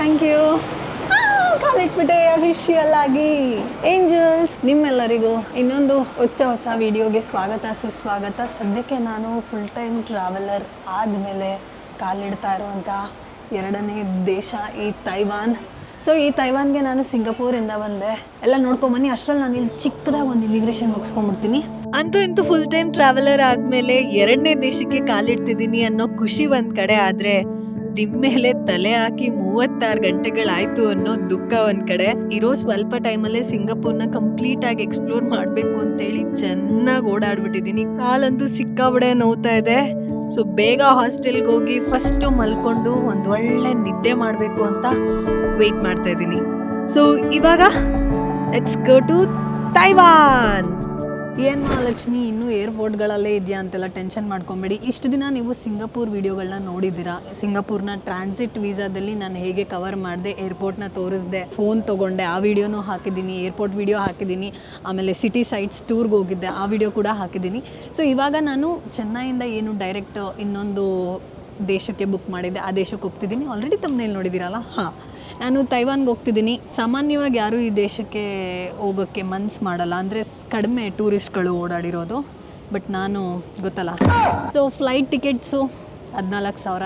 Thank you ಕಾಲಿಟ್ಬಿಟ್ಟೆ official ಆಗಿ. Angels ನಿಮ್ಮೆಲ್ಲರಿಗೂ ಇನ್ನೊಂದು ಹೊಚ್ಚ ಹೊಸ ವಿಡಿಯೋಗೆ ಸ್ವಾಗತ, ಸುಸ್ವಾಗತ. ಸದ್ಯಕ್ಕೆ ನಾನು ಫುಲ್ ಟೈಮ್ ಟ್ರಾವೆಲರ್ ಆದಮೇಲೆ ಕಾಲಿಡ್ತಾ ಇರುವಂಥ ಎರಡನೇ ದೇಶ ಈ ತೈವಾನ್ ಸೊ ಈ ತೈವಾನ್ಗೆ ನಾನು ಸಿಂಗಪೂರಿಂದ ಬಂದೆ. ಎಲ್ಲ ನೋಡ್ಕೊಂಬನ್ನಿ ಅಷ್ಟರಲ್ಲಿ ನಾನು ಇಲ್ಲಿ ಚಿಕ್ಕದಾಗ ಒಂದು ಇಮಿಗ್ರೇಷನ್ ಮುಗಿಸ್ಕೊಂಡ್ಬಿಡ್ತೀನಿ ಅಂತೂ ಇಂತೂ ಫುಲ್ ಟೈಮ್ ಟ್ರಾವೆಲರ್ ಆದಮೇಲೆ ಎರಡನೇ ದೇಶಕ್ಕೆ ಕಾಲಿಡ್ತಿದ್ದೀನಿ ಅನ್ನೋ ಖುಷಿ ಒಂದು ಕಡೆ ಆದ್ರೆ ದಿಮ್ಮೇಲೆ ತಲೆ ಹಾಕಿ ಮೂವತ್ತಾರು ಗಂಟೆಗಳಾಯ್ತು ಅನ್ನೋ ದುಃಖ ಒಂದ್ ಕಡೆ. ಇರೋ ಸ್ವಲ್ಪ ಟೈಮಲ್ಲೇ ಸಿಂಗಾಪುರ್ನ ಕಂಪ್ಲೀಟ್ ಆಗಿ ಎಕ್ಸ್ಪ್ಲೋರ್ ಮಾಡ್ಬೇಕು ಅಂತೇಳಿ ಚೆನ್ನಾಗಿ ಓಡಾಡ್ಬಿಟ್ಟಿದೀನಿ. ಕಾಲಂತೂ ಸಿಕ್ಕಾಬಡೆ ನೋವ್ತಾ ಇದೆ. ಸೊ ಬೇಗ ಹಾಸ್ಟೆಲ್ಗೆ ಹೋಗಿ ಫಸ್ಟು ಮಲ್ಕೊಂಡು ಒಂದು ಒಳ್ಳೆ ನಿದ್ದೆ ಮಾಡಬೇಕು ಅಂತ ವೆಯ್ಟ್ ಮಾಡ್ತಾ ಇದ್ದೀನಿ ಸೊ ಇವಾಗ ಲೆಟ್ಸ್ ಗೋ ಟು ತೈವಾನ್ ಏನು ಮಹಾಲಕ್ಷ್ಮಿ, ಇನ್ನೂ ಏರ್ಪೋರ್ಟ್ಗಳಲ್ಲೇ ಇದೆಯಾ ಅಂತೆಲ್ಲ ಟೆನ್ಷನ್ ಮಾಡ್ಕೊಬೇಡಿ. ಇಷ್ಟು ದಿನ ನೀವು ಸಿಂಗಾಪುರ್ ವಿಡಿಯೋಗಳನ್ನ ನೋಡಿದ್ದೀರಾ? ಸಿಂಗಪೂರ್ನ ಟ್ರಾನ್ಸಿಟ್ ವೀಸಾದಲ್ಲಿ ನಾನು ಹೇಗೆ ಕವರ್ ಮಾಡಿದೆ ಏರ್ಪೋರ್ಟ್ನ ತೋರಿಸ್ದೆ ಫೋನ್ ತೊಗೊಂಡೆ, ಆ ವಿಡಿಯೋನೂ ಹಾಕಿದ್ದೀನಿ ಏರ್ಪೋರ್ಟ್ ವಿಡಿಯೋ ಹಾಕಿದ್ದೀನಿ, ಆಮೇಲೆ ಸಿಟಿ ಸೈಟ್ಸ್ ಟೂರ್ಗೆ ಹೋಗಿದ್ದೆ, ಆ ವಿಡಿಯೋ ಕೂಡ ಹಾಕಿದ್ದೀನಿ. ಸೊ ಇವಾಗ ನಾನು ಚೆನ್ನೈಯಿಂದ ಏನು ಡೈರೆಕ್ಟ್ ಇನ್ನೊಂದು ದೇಶಕ್ಕೆ ಬುಕ್ ಮಾಡಿದ್ದೆ, ಆ ದೇಶಕ್ಕೆ ಹೋಗ್ತಿದ್ದೀನಿ. ಆಲ್ರೆಡಿ ತಮ್ಮನೇಲಿ ನೋಡಿದ್ದೀರಲ್ಲ? ಹಾಂ. ನಾನು ತೈವಾನ್ಗೆ ಹೋಗ್ತಿದ್ದೀನಿ. ಸಾಮಾನ್ಯವಾಗಿ ಯಾರೂ ಈ ದೇಶಕ್ಕೆ ಹೋಗೋಕ್ಕೆ ಮನ್ಸು ಮಾಡಲ್ಲ. ಅಂದರೆ ಕಡಿಮೆ ಟೂರಿಸ್ಟ್ಗಳು ಓಡಾಡಿರೋದು. ಬಟ್ ನಾನು ಗೊತ್ತಲ್ಲ. ಸೊ ಫ್ಲೈಟ್ ಟಿಕೆಟ್ಸು ಹದಿನಾಲ್ಕು ಸಾವಿರ.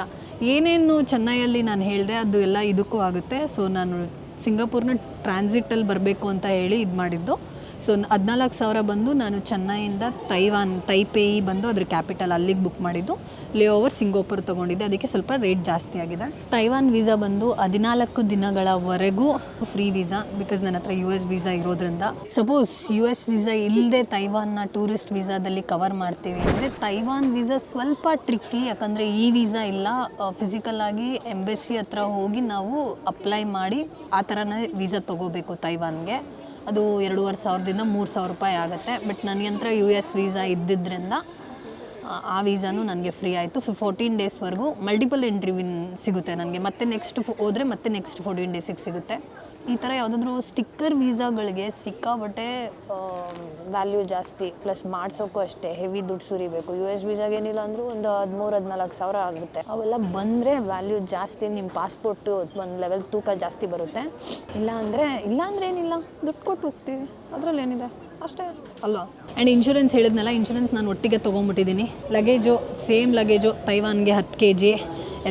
ಏನೇನು ಚೆನ್ನೈಯಲ್ಲಿ ನಾನು ಹೇಳಿದೆ ಅದು ಎಲ್ಲ ಇದಕ್ಕೂ ಆಗುತ್ತೆ. ಸೊ ನಾನು ಸಿಂಗಾಪುರ್ನ ಟ್ರಾನ್ಸಿಟಲ್ಲಿ ಬರಬೇಕು ಅಂತ ಹೇಳಿ ಇದು ಮಾಡಿದ್ದು ಸೊ, ಹದಿನಾಲ್ಕು ಸಾವಿರ ಬಂದು ನಾನು ಚೆನ್ನೈಯಿಂದ ತೈವಾನ್, ತೈಪೇಯಿ ಬಂದು ಅದ್ರ ಕ್ಯಾಪಿಟಲ್ ಅಲ್ಲಿಗೆ ಬುಕ್ ಮಾಡಿದ್ದು. ಲೇ ಓವರ್ ಸಿಂಗಾಪುರ್ ತೊಗೊಂಡಿದ್ದೆ. ಅದಕ್ಕೆ ಸ್ವಲ್ಪ ರೇಟ್ ಜಾಸ್ತಿ ಆಗಿದೆ. ತೈವಾನ್ ವೀಸಾ ಬಂದು ಹದಿನಾಲ್ಕು ದಿನಗಳವರೆಗೂ ಫ್ರೀ ವೀಸಾ ಬಿಕಾಸ್ ನನ್ನ ಹತ್ರ ಯು ಎಸ್ ವೀಸಾ ಇರೋದ್ರಿಂದ. ಸಪೋಸ್ ಯು ಎಸ್ ವೀಸಾ ಇಲ್ಲದೆ ತೈವಾನ್ನ ಟೂರಿಸ್ಟ್ ವೀಸಾದಲ್ಲಿ ಕವರ್ ಮಾಡ್ತೀವಿ ಅಂದರೆ ತೈವಾನ್ ವೀಸಾ ಸ್ವಲ್ಪ ಟ್ರಿಕ್ಕಿ ಯಾಕಂದರೆ ಈ ವೀಸಾ ಇಲ್ಲ. ಫಿಸಿಕಲ್ ಆಗಿ ಎಂಬೆಸಿ ಹತ್ರ ಹೋಗಿ ನಾವು ಅಪ್ಲೈ ಮಾಡಿ ಆ ಥರನೇ ವೀಸಾ ತೊಗೋಬೇಕು ತೈವಾನ್ಗೆ. ಅದು ಎರಡೂವರೆ ಸಾವಿರದಿಂದ ಮೂರು ಸಾವಿರ ರೂಪಾಯಿ ಆಗುತ್ತೆ. ಬಟ್ ನನಗಂತ್ರ ಯು ಎಸ್ ವೀಸಾ ಇದ್ದಿದ್ದರಿಂದ ಆ- ವೀಸಾನು ನನಗೆ ಫ್ರೀ ಆಯಿತು. ಫೋರ್ಟೀನ್ ಡೇಸ್ವರೆಗೂ ಮಲ್ಟಿಪಲ್ ಎಂಟ್ರಿ ವಿನ್ ಸಿಗುತ್ತೆ ನನಗೆ. ಮತ್ತೆ ನೆಕ್ಸ್ಟ್ ಹೋದರೆ ಮತ್ತೆ ನೆಕ್ಸ್ಟ್ ಫೋರ್ಟೀನ್ ಡೇಸಿಗೆ ಸಿಗುತ್ತೆ. ಈ ಥರ ಯಾವುದಾದ್ರೂ ಸ್ಟಿಕ್ಕರ್ ವೀಸಾಗಳಿಗೆ ಸಿಕ್ಕಾಬಟ್ಟೆ ವ್ಯಾಲ್ಯೂ ಜಾಸ್ತಿ ಪ್ಲಸ್ ಮಾಡಿಸೋಕ್ಕೂ ಅಷ್ಟೇ ಹೆವಿ ದುಡ್ಡು ಸುರಿಬೇಕು. ಯು ಎಸ್ ವೀಸಾಗೆ ಏನಿಲ್ಲ ಅಂದರೂ ಒಂದು ಹದಿಮೂರು, ಹದಿನಾಲ್ಕು ಸಾವಿರ ಆಗುತ್ತೆ. ಅವೆಲ್ಲ ಬಂದರೆ ವ್ಯಾಲ್ಯೂ ಜಾಸ್ತಿ ನಿಮ್ಮ ಪಾಸ್ಪೋರ್ಟು ಒಂದು ಲೆವೆಲ್ ತೂಕ ಜಾಸ್ತಿ ಬರುತ್ತೆ. ಇಲ್ಲ ಅಂದರೆ ಇಲ್ಲ ಅಂದರೆ ಏನಿಲ್ಲ, ದುಡ್ಡು ಕೊಟ್ಟು ಹೋಗ್ತೀವಿ. ಅದರಲ್ಲಿ ಏನಿದೆ? ಅಷ್ಟೇ. ಅಲ್ವಾ? ಆ್ಯಂಡ್ ಇನ್ಶೂರೆನ್ಸ್ ಹೇಳಿದ್ನಲ್ಲ ಇನ್ಶೂರೆನ್ಸ್ ನಾನು ಒಟ್ಟಿಗೆ ತೊಗೊಂಬಿಟ್ಟಿದ್ದೀನಿ. ಲಗೇಜು ಸೇಮ್ ಲಗೇಜು ತೈವಾನ್ಗೆ ಹತ್ತು ಕೆ ಜಿ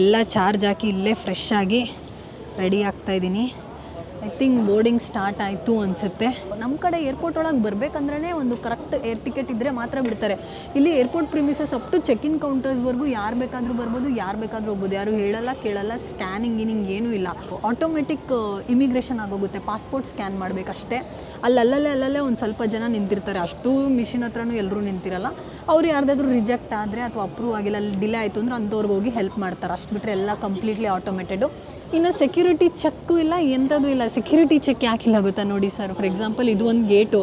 ಎಲ್ಲ ಚಾರ್ಜ್ ಹಾಕಿ ಇಲ್ಲೇ ಫ್ರೆಶ್ ಆಗಿ ರೆಡಿ ಆಗ್ತಾಯಿದ್ದೀನಿ ಐ ಥಿಂಕ್ ಬೋರ್ಡಿಂಗ್ ಸ್ಟಾರ್ಟ್ ಆಯಿತು ಅನಿಸುತ್ತೆ. ನಮ್ಮ ಕಡೆ ಏರ್ಪೋರ್ಟ್ ಒಳಗೆ ಬರಬೇಕಂದ್ರೆ ಒಂದು ಕರೆಕ್ಟ್ ಏರ್ ಟಿಕೆಟ್ ಇದ್ದರೆ ಮಾತ್ರ ಬಿಡ್ತಾರೆ. ಇಲ್ಲಿ airport premises up to check in ಕೌಂಟರ್ಸ್ವರೆಗೂ ಯಾರು ಬೇಕಾದರೂ ಬರ್ಬೋದು, ಯಾರು ಬೇಕಾದರೂ ಹೋಗ್ಬೋದು. ಯಾರು ಹೇಳಲ್ಲ, ಕೇಳಲ್ಲ ಸ್ಕ್ಯಾನಿಂಗ್ ಇನಿಂಗ್ ಏನೂ ಇಲ್ಲ. ಆಟೋಮೆಟಿಕ್ ಇಮಿಗ್ರೇಷನ್ ಆಗೋಗುತ್ತೆ. ಪಾಸ್ಪೋರ್ಟ್ ಸ್ಕ್ಯಾನ್ ಮಾಡಬೇಕಷ್ಟೇ. ಅಲ್ಲಲ್ಲೇ ಅಲ್ಲಲ್ಲೇ ಒಂದು ಸ್ವಲ್ಪ ಜನ ನಿಂತಿರ್ತಾರೆ. ಅಷ್ಟು ಮಿಷಿನ್ ಹತ್ರನೂ ಎಲ್ಲರೂ ನಿಂತಿರಲ್ಲ. ಅವ್ರು ಯಾರ್ದಾದ್ರೂ ರಿಜೆಕ್ಟ್ ಆದರೆ ಅಥವಾ ಅಪ್ರೂವ್ ಆಗಿಲ್ಲ, ಅಲ್ಲಿ ಡಿಲೇ ಆಯಿತು ಅಂದ್ರೆ ಅಂಥವ್ರಿಗೆ ಹೋಗಿ ಹೆಲ್ಪ್ ಮಾಡ್ತಾರೆ. ಅಷ್ಟು ಬಿಟ್ಟರೆ ಎಲ್ಲ ಕಂಪ್ಲೀಟ್ಲಿ ಆಟೋಮೇಟೆಡು ಇನ್ನು ಸೆಕ್ಯೂರಿಟಿ ಚೆಕ್ಕು ಇಲ್ಲ ಎಂಥದ್ದು ಇಲ್ಲ. ಸೆಕ್ಯೂರಿಟಿ ಚೆಕ್ ಯಾಕಿಲ್ಲ ಗೊತ್ತಾ ನೋಡಿ ಸರ್ ಫಾರ್ ಎಕ್ಸಾಂಪಲ್ ಇದು ಒಂದು ಗೇಟು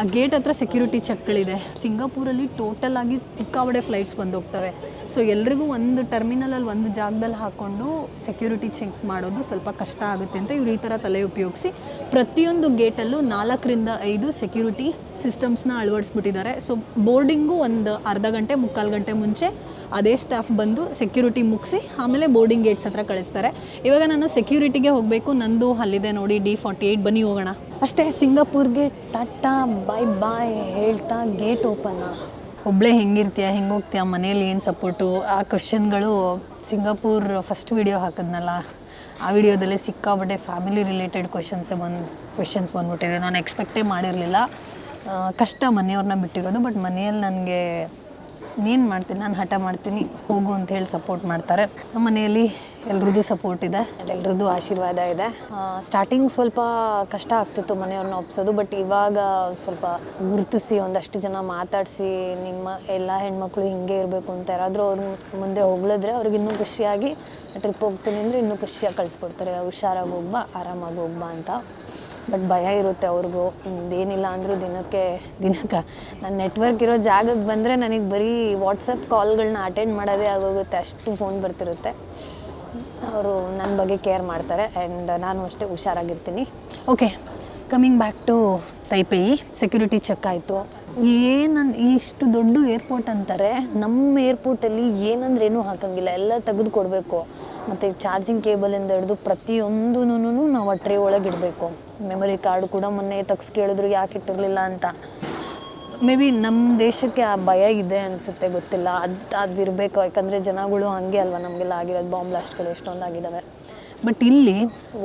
ಆ ಗೇಟ್ ಹತ್ರ ಸೆಕ್ಯೂರಿಟಿ ಚೆಕ್ಗಳಿದೆ ಸಿಂಗಾಪುರಲ್ಲಿ ಟೋಟಲ್ ಆಗಿ ಚಿಕ್ಕಾವಡೆ ಫ್ಲೈಟ್ಸ್ ಬಂದು ಹೋಗ್ತವೆ ಸೊ ಎಲ್ರಿಗೂ ಒಂದು ಟರ್ಮಿನಲಲ್ಲಿ ಒಂದು ಜಾಗದಲ್ಲಿ ಹಾಕ್ಕೊಂಡು ಸೆಕ್ಯೂರಿಟಿ ಚೆಕ್ ಮಾಡೋದು ಸ್ವಲ್ಪ ಕಷ್ಟ ಆಗುತ್ತೆ ಅಂತ ಇವ್ರು ಈ ಥರ ತಲೆ ಉಪಯೋಗಿಸಿ ಪ್ರತಿಯೊಂದು ಗೇಟಲ್ಲೂ ನಾಲ್ಕರಿಂದ ಐದು ಸೆಕ್ಯೂರಿಟಿ ಸಿಸ್ಟಮ್ಸ್ನ ಅಳವಡಿಸ್ಬಿಟ್ಟಿದ್ದಾರೆ. ಸೊ ಬೋರ್ಡಿಂಗು ಒಂದು ಅರ್ಧ ಗಂಟೆ, ಮುಕ್ಕಾಲು ಗಂಟೆ ಮುಂಚೆ ಅದೇ ಸ್ಟಾಫ್ ಬಂದು ಸೆಕ್ಯೂರಿಟಿ ಮುಗಿಸಿ ಆಮೇಲೆ ಬೋರ್ಡಿಂಗ್ ಗೇಟ್ಸ್ ಹತ್ರ ಕಳಿಸ್ತಾರೆ. ಇವಾಗ ನಾನು ಸೆಕ್ಯೂರಿಟಿಗೆ ಹೋಗಬೇಕು, ನಂದು ಅಲ್ಲಿದೆ ನೋಡಿ ಡಿ ಫಾರ್ಟಿ ಏಯ್ಟ್ ಬನ್ನಿ ಹೋಗೋಣ. ಅಷ್ಟೇ ಸಿಂಗಾಪುರ್ಗೆ ಟಾಟಾ ಬಾಯ್ ಬಾಯ್ ಹೇಳ್ತಾ ಗೇಟ್ ಓಪನ್ನ ಒಬ್ಬಳೇ ಹೆಂಗಿರ್ತೀಯ, ಹೆಂಗೆ ಹೋಗ್ತೀಯ, ಮನೇಲಿ ಏನು ಸಪೋರ್ಟು ಆ ಕ್ವಶನ್ಗಳು ಸಿಂಗಾಪುರ್ ಫಸ್ಟ್ ವಿಡಿಯೋ ಹಾಕಿದ್ನಲ್ಲ, ಆ ವಿಡಿಯೋದಲ್ಲೇ ಸಿಕ್ಕಾಬಟ್ಟೆ ಫ್ಯಾಮಿಲಿ ರಿಲೇಟೆಡ್ ಕ್ವಶನ್ಸೇ ಬಂದು ಕ್ವೆಶನ್ಸ್ ಬಂದ್ಬಿಟ್ಟಿದೆ. ನಾನು ಎಕ್ಸ್ಪೆಕ್ಟೇ ಮಾಡಿರಲಿಲ್ಲ. ಕಷ್ಟ ಮನೆಯವ್ರನ್ನ ಬಿಟ್ಟಿರೋದು ಬಟ್ ಮನೆಯಲ್ಲಿ ನನಗೆ ಏನು ಮಾಡ್ತೀನಿ, ನಾನು ಹಠ ಮಾಡ್ತೀನಿ, ಹೋಗು ಅಂತ ಹೇಳಿ ಸಪೋರ್ಟ್ ಮಾಡ್ತಾರೆ. ನಮ್ಮ ಮನೆಯಲ್ಲಿ ಎಲ್ರದ್ದು ಸಪೋರ್ಟ್ ಇದೆ, ಎಲ್ರದ್ದು ಆಶೀರ್ವಾದ ಇದೆ. ಸ್ಟಾರ್ಟಿಂಗ್ ಸ್ವಲ್ಪ ಕಷ್ಟ ಆಗ್ತಿತ್ತು ಮನೆಯವ್ರನ್ನ ಒಪ್ಸೋದು ಬಟ್ ಇವಾಗ ಸ್ವಲ್ಪ ಗುರುತಿಸಿ, ಒಂದಷ್ಟು ಜನ ಮಾತಾಡಿಸಿ, ನಿಮ್ಮ ಎಲ್ಲ ಹೆಣ್ಮಕ್ಳು ಹಿಂಗೆ ಇರಬೇಕು ಅಂತ ಯಾರಾದರೂ ಅವ್ರ ಮುಂದೆ ಹೊಗಳಿದ್ರೆ ಅವ್ರಿಗೆ ಇನ್ನೂ ಖುಷಿಯಾಗಿ ಟ್ರಿಪ್ ಹೋಗ್ತೀನಿ ಅಂದರೆ ಇನ್ನೂ ಖುಷಿಯಾಗಿ ಕಳಿಸ್ಕೊಡ್ತಾರೆ. ಹುಷಾರಾಗಿ ಹೋಗ್ಬಾ, ಆರಾಮಾಗಿ ಹೋಗ್ಬಾ ಅಂತ. ಬಟ್ ಭಯ ಇರುತ್ತೆ ಅವ್ರಿಗೂ. ಏನಿಲ್ಲ ಅಂದರೂ ದಿನಕ್ಕೆ ದಿನಕ್ಕೆ. ನಾನು ನೆಟ್ವರ್ಕ್ ಇರೋ ಜಾಗಕ್ಕೆ ಬಂದರೆ ನನಗೆ ಬರೀ ವಾಟ್ಸಪ್ ಕಾಲ್ಗಳನ್ನ ಅಟೆಂಡ್ ಮಾಡೋದೇ ಆಗೋಗುತ್ತೆ. ಅಷ್ಟು ಫೋನ್ ಬರ್ತಿರುತ್ತೆ. ಅವರು ನನ್ನ ಬಗ್ಗೆ ಕೇರ್ ಮಾಡ್ತಾರೆ ಆ್ಯಂಡ್ ನಾನು ಅಷ್ಟೇ ಹುಷಾರಾಗಿರ್ತೀನಿ. Okay coming back to Taipei security check ಆಯಿತು. ಏನನ್, ಇಷ್ಟು ದೊಡ್ಡ ಏರ್ಪೋರ್ಟ್ ಅಂತಾರೆ, ನಮ್ಮ ಏರ್ಪೋರ್ಟಲ್ಲಿ ಏನಂದ್ರೆ ಏನೂ ಹಾಕಂಗಿಲ್ಲ. ಎಲ್ಲ ತೆಗೆದು ಕೊಡಬೇಕು ಮತ್ತು ಚಾರ್ಜಿಂಗ್ ಕೇಬಲಿಂದ ಹಿಡಿದು ಪ್ರತಿಯೊಂದೂ ನಾವು ಟ್ರೇ ಒಳಗೆ ಇಡಬೇಕು. ಮೆಮೊರಿ ಕಾರ್ಡ್ ಕೂಡ ಮೊನ್ನೆ ತೆಗ್ಸಿ ಕೇಳಿದ್ರು, ಯಾಕೆ ಇಟ್ಟಿರಲಿಲ್ಲ ಅಂತ. ಮೇ ಬಿ ನಮ್ಮ ದೇಶಕ್ಕೆ ಆ ಭಯ ಇದೆ ಅನಿಸುತ್ತೆ, ಗೊತ್ತಿಲ್ಲ. ಅದು ಅದಿರಬೇಕು ಯಾಕಂದರೆ ಜನಗಳು ಹಾಗೆ ಅಲ್ವಾ? ನಮಗೆಲ್ಲ ಆಗಿರೋದು ಬಾಂಬ್ ಬ್ಲಾಸ್ಟ್ಗಳು ಎಷ್ಟೊಂದು ಆಗಿದ್ದಾವೆ ಬಟ್ ಇಲ್ಲಿ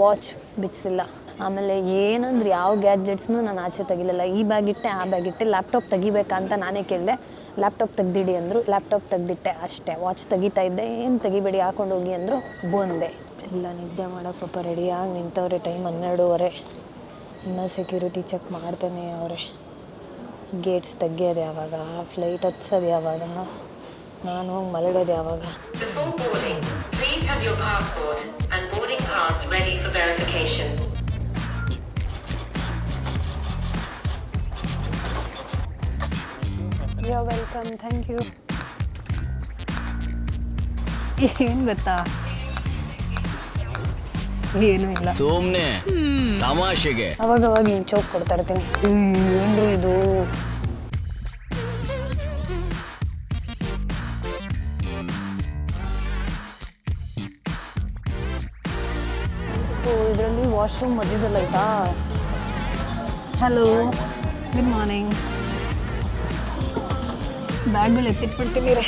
ವಾಚ್ ಬಿಚ್ಚಿಲ್ಲ. ಆಮೇಲೆ ಏನಂದ್ರೆ ಯಾವ ಗ್ಯಾಜೆಟ್ಸ್ನೂ ನಾನು ಆಚೆ ತೆಗಿಲಿಲ್ಲ. ಈ ಬ್ಯಾಗ್ ಇಟ್ಟೆ, ಆ ಬ್ಯಾಗ್ ಇಟ್ಟೆ ಲ್ಯಾಪ್ಟಾಪ್ ತೆಗಿಬೇಕಂತ ನಾನೇ ಕೇಳಿದೆ. ಲ್ಯಾಪ್ಟಾಪ್ ತೆಗ್ದಿಡಿ ಅಂದರು ಲ್ಯಾಪ್ಟಾಪ್ ತೆಗ್ದಿಟ್ಟೆ ಅಷ್ಟೇ. ವಾಚ್ ತೆಗಿತಾ ಇದ್ದೆ ಏನು ತೆಗಿಬೇಡಿ ಹಾಕೊಂಡು ಹೋಗಿ ಅಂದರು ಬಂದೆ. ಎಲ್ಲ ನಿದ್ದೆ ಮಾಡೋಕೆ ಪಾಪ ರೆಡಿಯಾಗಿ ನಿಂತವ್ರೆ ಟೈಮ್ ಹನ್ನೆರಡೂವರೆ. ಇನ್ನೂ ಸೆಕ್ಯೂರಿಟಿ ಚೆಕ್ ಮಾಡ್ತಾನೆ ಅವರೇ. ಗೇಟ್ಸ್ ತೆಗಿಯೋದು ಯಾವಾಗ? ಫ್ಲೈಟ್ ಹತ್ಸೋದು ಯಾವಾಗ? ನಾನು ಹೋಗಿ ಮಲಗೋದು ಯಾವಾಗ? Before boarding, please have your passport and boarding pass ready for verification. You're welcome thank you ಏನು ಗೊತ್ತಾ? ಏನು ಇಲ್ಲ. ಸುಮ್ನೆ ತಮಾಷೆಗೆ. ಅವಾಗ ಅವಾಗ ಹಿಂಗೆ ಚೌಕ್ ಕೊಡ್ತಾ ಇರ್ತೀನಿ. ಏನ್ರಿ ಇದು? ಇದರಲ್ಲಿ ವಾಶ್ರೂಮ್ ಮಧ್ಯದಲ್ಲಿ ಆಯ್ತಾ? ಹಲೋ ಗುಡ್ ಮಾರ್ನಿಂಗ್ ಬ್ಯಾಗ್ಗಳು ಎತ್ತಿಟ್ಬಿಡ್ತೀನಿ ರೀ